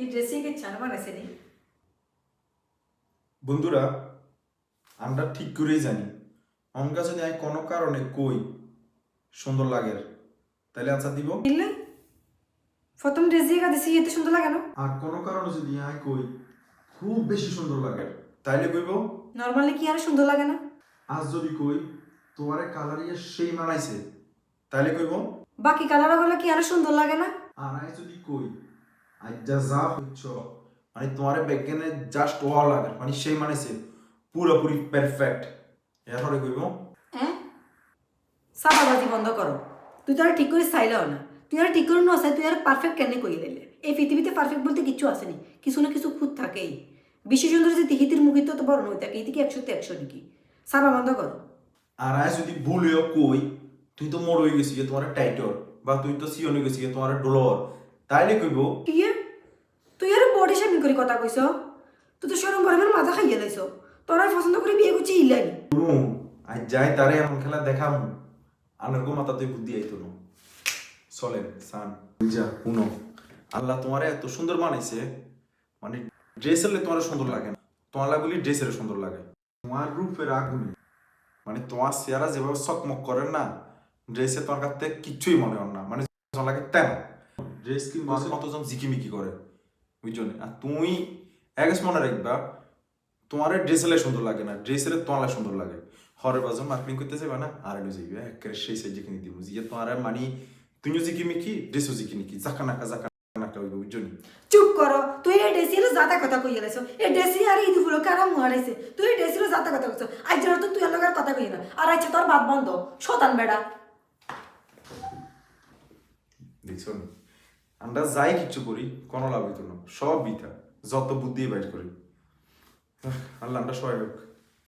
এই ড্রেসে কি চান বানাইছে বন্ধুরা আমরা ঠিক করেই জানি। কাছে যদি আমি কোনো কারণে কই সুন্দর লাগে। তাহলে আনসার দিব? দিলে। প্রথম ড্রেস দিছি এতে সুন্দর লাগে না। আর কোনো কারণে যদি আমি কই খুব বেশি সুন্দর লাগে। তাইলে কইব? নর্মালি কি আর সুন্দর লাগে না? আজ যদি কই তোমারে কালারিয়ে সেই মানাইছে তাইলে কইব? বাকি কালারগুলো কি আর সুন্দর লাগে না? আর যদি কই যা হচ্ছ মানে তোমারে বেগেনে জাস্ট ওয়াও লাগে। মানে সেই মানাইছে পুরোপুরি পারফেক্ট এরপরে কইব। হ্যাঁ সাবাবাজি বন্ধ করো। তুই তো আর ঠিক করে চাইলেও না। তুই আর ঠিক করে নসাই তুই আর পারফেক্ট কেন কই দিলে? এই পৃথিবীতে পারফেক্ট বলতে কিছু আসেনি কিছু না কিছু খুঁত থাকেই। বিশ্ব সুন্দর যে তিহিতির মুখিত তো বড় নই থাকে। এই থেকে একশোতে একশো নাকি? সাবা বন্ধ করো। আর আজ যদি ভুলেও কই তুই তো হয়ে গেছি তোমার টাইটর বা তুই তো হয়ে গেছি তোমার ডলর তাইলে কইব। কি এ? তুই আর বডি শেমিং করে কথা কইছ তুই তো সরম বরমের মাজা খাইয়ে লাইছ তোরা পছন্দ করে বিয়ে করছি শুনো আজ যাই তারে এমন খেলা দেখাম আনার মাথা তুই বুদ্ধি আইতো না চলেন সান যা শুনো। আল্লাহ তোমারে এত সুন্দর বানাইছে মানে ড্রেস হলে তোমার সুন্দর লাগে না। তোমার লাগলি ড্রেসের সুন্দর লাগে। তোমার রূপের আগুনে। মানে তোমার চেহারা যেভাবে চকমক করে না ড্রেসে তোমার কাছে কিচ্ছুই মনে হয় না। মানে লাগে তেন ড্রেস কি মাঝে মতজন ঝিকিমিকি করে বুঝছ নি? আর তুমি এক মনে রাখবা তোমার ড্রেস হলে সুন্দর লাগে না ড্রেস হলে তোমার সুন্দর লাগে হরে বাজন মার্কেটিং করতে যাবে না আর এনে যাইবে একেবারে সেই সাইজ কিনে দিব যে তোমার মানে তুমিও জিকিমিকি ড্রেসও জিকিমিকি জাকা নাকা জাকা নাকা হইব বুঝছ নি? চুপ করো তুই এই ড্রেসির জাতা কথা কইয়ে লাইছ এই ড্রেসি আর এই দুপুর কারা মুহারাইছে তুই এই ড্রেসির জাতা কথা কইছ আজ যেন তো তুই আর কথা কই না আর আচ্ছা তোর বাদ বন্ধ শতান বেড়া দেখছ নি? আমরা যাই কিচ্ছু করি, কোনো লাভ হইতো না। সব বৃথা। যত বুদ্ধি বাইর করি। আল্লাহ আমরা সবাই